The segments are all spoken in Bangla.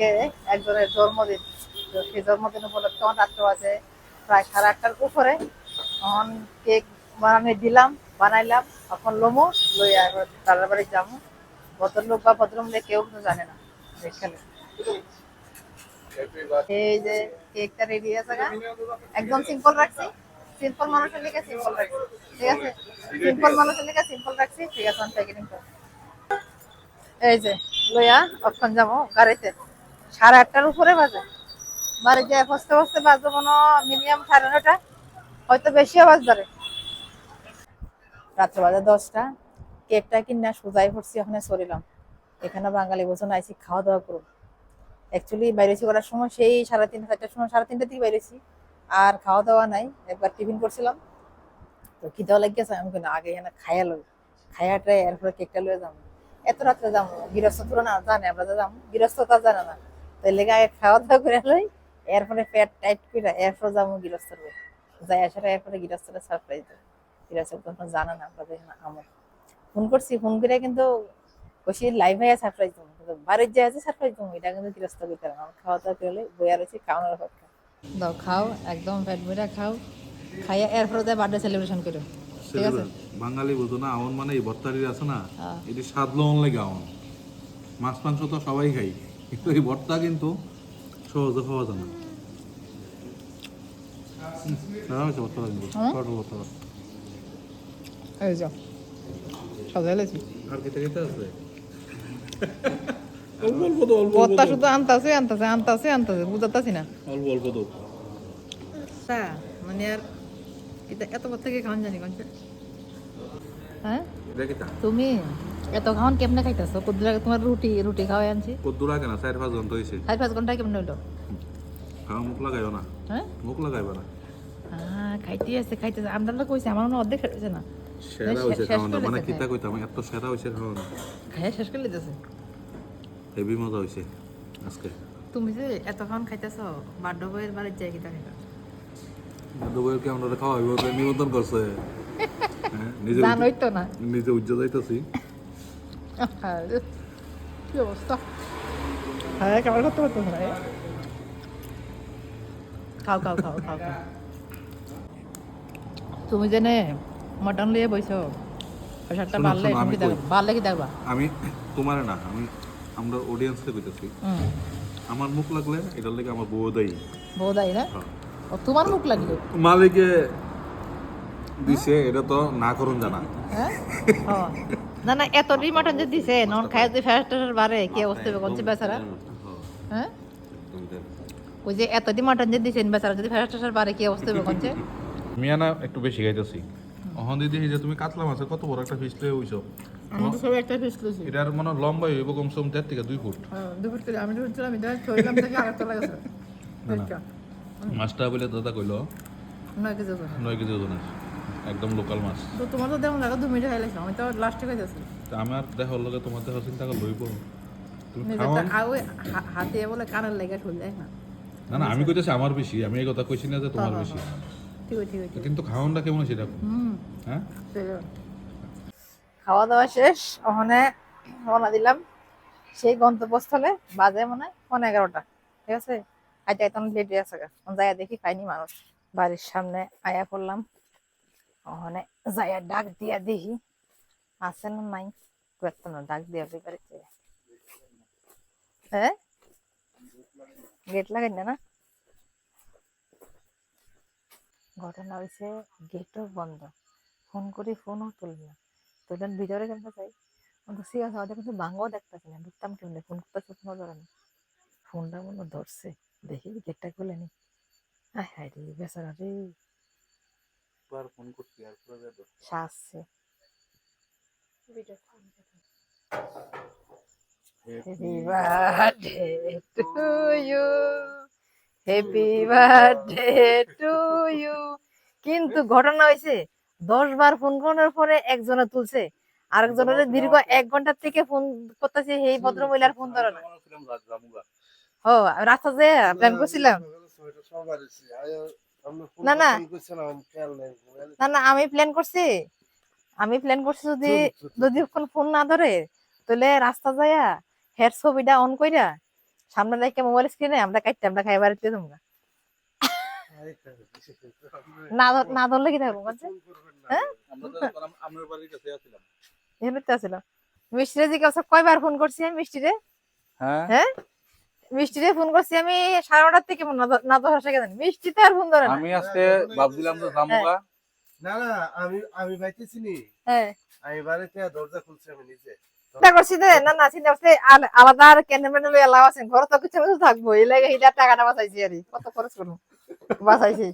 আজকে একজনের জন্মদিন, তো সেই জন্মদিন উপলক্ষে আমার রাত্রে বাজে প্রায় সাড়ে আটটার উপরে। তখন কেক বানানো দিলাম, বানাইলাম এখন লমু এবার তার বাড়ি যাব। ভদ্রলোক বা ভদ্রমূল্যে কেউ কিন্তু জানে না এখানে। এই যে কেকটা রেডি আছে। একদম সিম্পল রাখছি। সিম্পল মানুষের লিখে সিম্পল রাখছি। ঠিক আছে? সিম্পল মানুষের লিখে সিম্পল রাখছি। ঠিক আছে এই যে লইয়া অক্ষণ যাব, গাড়িতে। সাড়ে আটটার উপরে বাজে। বাড়ি যায় বসতে বসতে বাজবে মনে মিনিমাম সাড়ে নটা হয়তো বেশি বেশিও ধরে। রাত্রে বাজে দশটা, কেকটা কিনা সোজাই পড়ছি ওখানে সরিলাম এখানে বাঙালি বছর আইসি খাওয়া দাওয়া করুন অ্যাকচুয়ালি বাইরেছি করার সময় সেই সাড়ে তিনটা, চারটার সময় সাড়ে তিনটা দিকে বাইরেছি। আর খাওয়া দাওয়া নাই, একবার টিফিন করছিলাম। তো কি দেওয়া লাগিয়েছে আমি কিন্তু আগে এখানে খাইয়া লই। খাইয়াটাই এরপরে কেকটা লয়ে যাব এত রাত্রে যাব গৃহস্থ না, জানে, আমরা তো যাব গৃহস্থ তো জানে না। তাই লেগে আগে খাওয়া দাওয়া করে লই এরপরে পেট টাইট করে এরপরে যাব গৃহস্থর বাড়ি। যাই আসার এরপরে গৃহস্থরা সারপ্রাইজ দেয়। গৃহস্থ তখন জানে না আমরা দেখি না আমার ফোন করছি ফোন করে কিন্তু কষি লাইভ হয়ে সারপ্রাইজ দেবো। কিন্তু বাড়ির যে আছে সারপ্রাইজ দেবো এটা কিন্তু গৃহস্থ করতে না। আমার খাওয়া দাওয়া করে বইয়া রয়েছে খাওয়ানোর অপেক্ষা। দাও খাও একদম পেট ভরে খাও খাইয়া এরপরে যায় বার্থডে সেলিব্রেশন করো ঠিক আছে? বাঙালি বুঝো না আমন মানে এই ভর্তারি আছে না? হ্যাঁ। এটি স্বাদ লবণ লাগে আমন। মাছ মাংস তো সবাই খাই কিন্তু এই ভর্তা কিন্তু সহজে খাওয়া যায় না। হ্যাঁ? শুধু আনতাছে আনতাছে আনতাছে আনতাছে বুঝাতাছি না। অল্প অল্প তো মানে আর এটা এত থেকে খাওয়ান জানি হ্যাঁ? তুমি? এত খাওয়ান কেমনে খাইতেছো? কদ্দুর আগে তোমার রুটি রুটি খাওয়াই আনছি। কদ্দুর আগে না চার পাঁচ ঘণ্টা হয়েছে চার পাঁচ ঘণ্টা কেমনে হইল? খাওয়া মুখ লাগাইব না। হ্যাঁ? মুখ লাগাইব না। হ্যাঁ খাইতে আছে খাইতে আছে। তো কইছি আমার মনে অর্ধেক হয়েছে না। সেরা হয়েছে খাওয়ানো মানে কিতা কইতাম এত সেরা হয়েছে খাওয়ানো। খাইয়া শেষ করে লিতেছে হেভি মজা হয়েছে আজকে। তুমি যে এত খাওয়ান খাইতেছো বার্থডে বইয়ের বাড়ির যাই কিতা খাইতা খাওয়াইব? নিমন্ত্রণ করছে। হ্যাঁ, নিজে জানোই তো না। নিজে উজ্জ্বল যাইতেছি হ্যাঁ, কি অবস্থা? হ্যাঁ কেমন করতে পারতো না খাও খাও খাও খাও খাও। তুমি জেনে মটন লিয়ে বইছো পয়সাটা বাড়লে তুমি বাড়লে কি দেখবা আমি তোমার না আমি আমরা অডিয়েন্সকে কইতেছি। আমার মুখ লাগলে এটার লেগে আমার বউ দেয়। বৌদাই না? হ্যাঁ। ও তোমার মুখ লাগল? মালিকে দিছে এটা তো না করুন জানা। হ্যাঁ? ও। না না এত রি মটন যে দিছে নন খাই যদি ফেরত বাড়ে কি অবস্থা হবে কোন বেচারা হ্যাঁ? ওই যে এত মটন যে দিছেন বেচারা যদি ফেরত বাড়ে কি অবস্থা হবে কোন মিয়ানা একটু বেশি খাইতেছি অহন দিদি যে তুমি কাতলা মাছের কত বড় একটা ফিস লয়ে হইছো আমি তো সবাই একটা ফিস লইছি। এটার মনে লম্বাই হইব কমসে কম দেড় থেকে দুই ফুট। হ্যাঁ, দুপুর থেকে আমি এটা থেকে মাছটা বলে দাদা কইলো নয় কেজি ওজন। নয় কেজি ওজনের একদম লোকাল মাছ। তো তোমার তো দেমন লাগা দু মিনিট খাইলাম আমি তো লাস্টে খাইতেছি তা আমার দেখার লগে তোমার দেখা চিন্তা করে লইব তুমি আর ওই হাতে বলে কানের লেগে ঠুল দেয় না। না না আমি কইতেছি আমার বেশি আমি এই কথা কইছি না যে তোমার বেশি ঠিক আছে ঠিক। কিন্তু খাওয়ানটা কেমন সেটা হুম। হ্যাঁ খাওয়া দাওয়া শেষ ওখানে রওনা দিলাম। সেই গন্তব্যস্থলে বাজে মনে হয় পনেরো এগারোটা। ঠিক আছে? আইতে অনেক লেট আছে যাইয়া দেখি পাইনি মানুষ। বাড়ির সামনে আয়া পড়লাম। ওখানে যাইয়া ডাক দিয়া দেখি আছে না নাই? করতাম না, ডাক দিয়া হ্যাঁ গেট লাগাই না না। ঘটনা হয়েছে গেটও বন্ধ। ফোন করি ফোনও তুলি না। তোলেন ভিতরে কেমন চাই কিন্তু ঠিক আছে ওদের কিন্তু ভাঙাও দেখতেছি না। ঢুকতাম কেমনে? ফোন করতেছে ফোনও ধরে না। ফোনটা মনে ধরছে। দেখি গেটটা খুলে নি। আয় হায় রে, বেচারা রে। ফোন করছি আর শাসছে Happy birthday to you. Happy birthday to you. কিন্তু ঘটনা হয়েছে দশ বার ফোন করার পরে একজনে তুলছে আরেকজনের দীর্ঘ এক ঘণ্টা থেকে ফোন করতেছে এই ভদ্র মহিলার ফোন ধরে না। ও রাস্তা যে প্ল্যান করছিলাম। না, না। না না আমি প্ল্যান করছি। আমি প্ল্যান করছি যদি যদি কোন ফোন না ধরে তাহলে রাস্তা যায়া হের ছবিটা অন কইরা সামনে রেখে মোবাইল স্ক্রিনে আমরা কাটতে আমরা খাই বাড়িতে তোমরা না না ধরলে কি থাকব বলছে? হ্যাঁ? আমরা তো তখন আপনার বাড়ির কাছে আসছিলাম এখানে তো আসলো মিষ্টিরে জিজ্ঞাসা কয়বার ফোন করছি আমি মিষ্টিরে? হ্যাঁ? হ্যাঁ মিষ্টিরে ফোন করছি আমি সাড়ে নটার থেকে না মিষ্টিতে আর ফোন ধরে আমি আজকে ভাবছিলাম যে জামুগা না না আমি আমি পাইতেছি নি। হ্যাঁ। আমি বাড়িতে দরজা খুলছি আমি নিজে। চিন্তা করছি যে না না চিন্তা করছি আলাদা আর ক্যান্ডেল ম্যান্ডেল এলাও আছেন ঘরে তো কিছু কিছু থাকব এই লাগে হিলার টাকাটা বাঁচাইছি আর কি। কত খরচ করব বাঁচাইছি।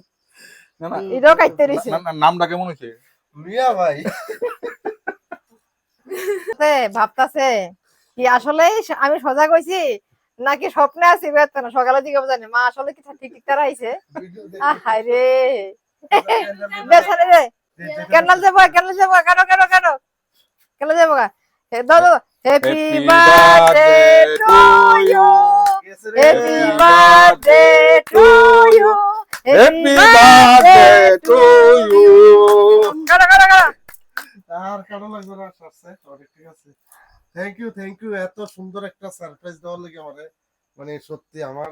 না না। এটাও কাটতে রয়েছে না, না, নামটা কেমন হয়েছে মিয়া ভাই। ভাবতাছে কি আসলে আমি সজাগ হয়েছি নাকি স্বপ্নে আছি বের না সকালে দিকে জানি মা আসলে কি ঠিক ঠিক তারা আইছে? রে। বেসারে রে কেন যাব কেন যাব কেন। কেন কেন কেন যাব দাদা happy birthday to you happy birthday to you happy birthday to you কেন কেন কেন। আর কারও লাগবে না ঠিক আছে। থ্যাংক ইউ থ্যাংক ইউ এত সুন্দর একটা সারপ্রাইজ দেওয়ার লাগে আমারে। মানে সত্যি আমার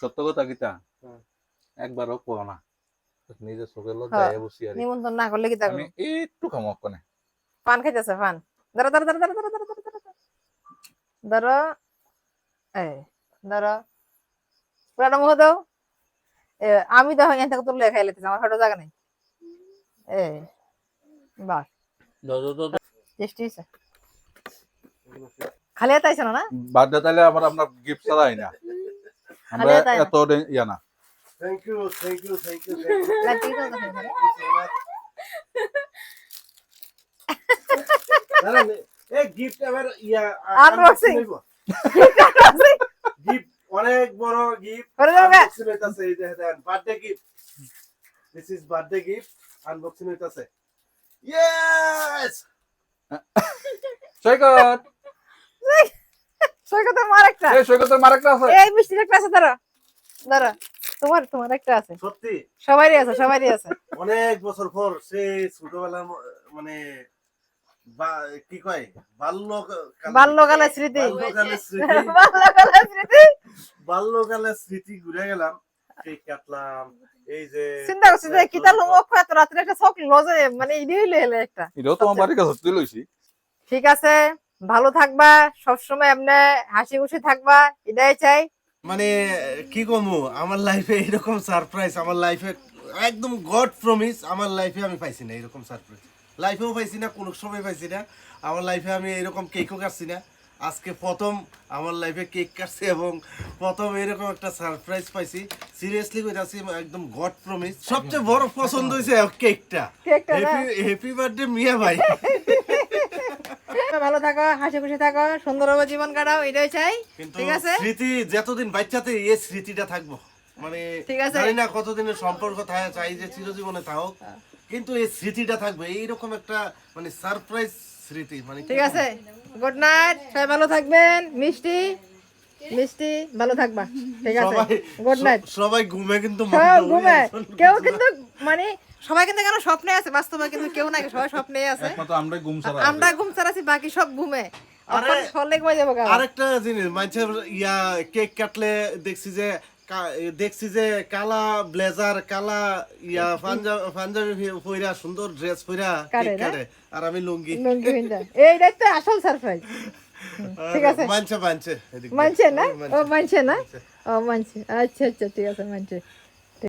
সত্য কথা কিতা হুম। একবারও পড়ো না। নিজের চোখের হ্যাঁ। লজ্জায় বসি আর নিমন্ত্রণ না করলে কি থাকব আমি একটু খামো কোনে পান খাইতেছে পান। ধরো ধরো ধরো ধরো ধরো ধরো ধরো ধরো। ধরো এই ধরো। পুরাটা মুখ দাও। এ, আমি দেখো এখান থেকে তুলে খাই লেতেছি আমার হাটো জায়গা নেই। এ বাস টেস্টি হয়েছে খালি হাতে আইসো না না বার্থডে তাইলে আমার আপনার গিফট ছাড়াই না আমরা খালি তাই না? এত ডে- ইয়া না thank you thank you thank you thank you light টিকে দাও তো এখানে। এই গিফট এবার ইয়া Unboxing. গিফট অনেক বড় গিফট করে দাও গা। আনবক্সিং হইতাছে এই দেখেন birthday gift this is birthday gift unboxing হইতাছে ইয়েস সৈকত সৈকতের মার একটা। এই সৈকতের মার একটা আছে। এই মিষ্টির একটা আছে ধরো ধরো তোমার তোমার একটা আছে। সত্যি? সবারই আছে সবারই আছে। অনেক বছর পর সেই ছোটবেলার মানে কি কয়? বাল্য বাল্যকালের স্মৃতি। বাল্যকালের স্মৃতি। বাল্যকালের স্মৃতি। বাল্যকালের স্মৃতি ঘুরে গেলাম। কেক কাটলাম এই যে চিন্তা করছি যে কিতা লোক এত রাত্রে একটা শখ লজে মানে একটা। এটাও তোমার বাড়ির কাছে তুই লইছি। ঠিক আছে। ভালো থাকবা সবসময় এমনি হাসি খুশি থাকবা এটাই চাই। মানে কি কমু আমার লাইফে এরকম সারপ্রাইজ আমার লাইফে একদম গড প্রমিস আমার লাইফে আমি পাইছি না এরকম সারপ্রাইজ লাইফেও পাইছি না কোনো সময় পাইছি না। আমার লাইফে আমি এরকম কেকও কাটছি না। আজকে প্রথম আমার লাইফে কেক কাটছি এবং প্রথম এরকম একটা সারপ্রাইজ পাইছি। সিরিয়াসলি কইতাছি একদম গড প্রমিস সবচেয়ে বড় পছন্দ হয়েছে কেকটা হ্যাপি বার্থডে মিয়া ভাই। ভালো থাকো হাসি খুশি থাকো সুন্দরভাবে জীবন কাটাও এটাই চাই ঠিক আছে? স্মৃতি যতদিন বাচ্চাতে এই স্মৃতিটা থাকব। মানে ঠিক আছে। জানি না কতদিনের সম্পর্ক থাকে চাই যে চিরজীবনে থাকুক কিন্তু এই স্মৃতিটা থাকবে এইরকম একটা মানে সারপ্রাইজ স্মৃতি মানে ঠিক আছে? গুড নাইট সবাই ভালো থাকবেন মিষ্টি। মিষ্টি ভালো থাকবা। ঠিক আছে? গুড নাইট সবাই ঘুমে কিন্তু ঘুমে। কেউ কিন্তু মানে সবাই কিন্তু কেন স্বপ্নে আছে বাস্তবে কিন্তু কেউ না সবাই স্বপ্নে আছে। গুম ছাড়া আমরা ঘুম ছাড়াছি বাকি সব ঘুমে। আরেকটা জিনিস মানুষের ইয়া কেক কাটলে দেখছি যে দেখছি যে কালা ব্লেজার কালা ইয়া পাঞ্জাবি পাঞ্জাবি পইরা সুন্দর ড্রেস পইরা কেক কাটে। আর আমি লুঙ্গি। লুঙ্গি পিন্ধা। এইটাই তো আসল সারপ্রাইজ ঠিক আছে। মানছে মানছে। মানছে না? ও মানছে। মানছে না? ও মানছে। আচ্ছা আচ্ছা ঠিক আছে মানছে।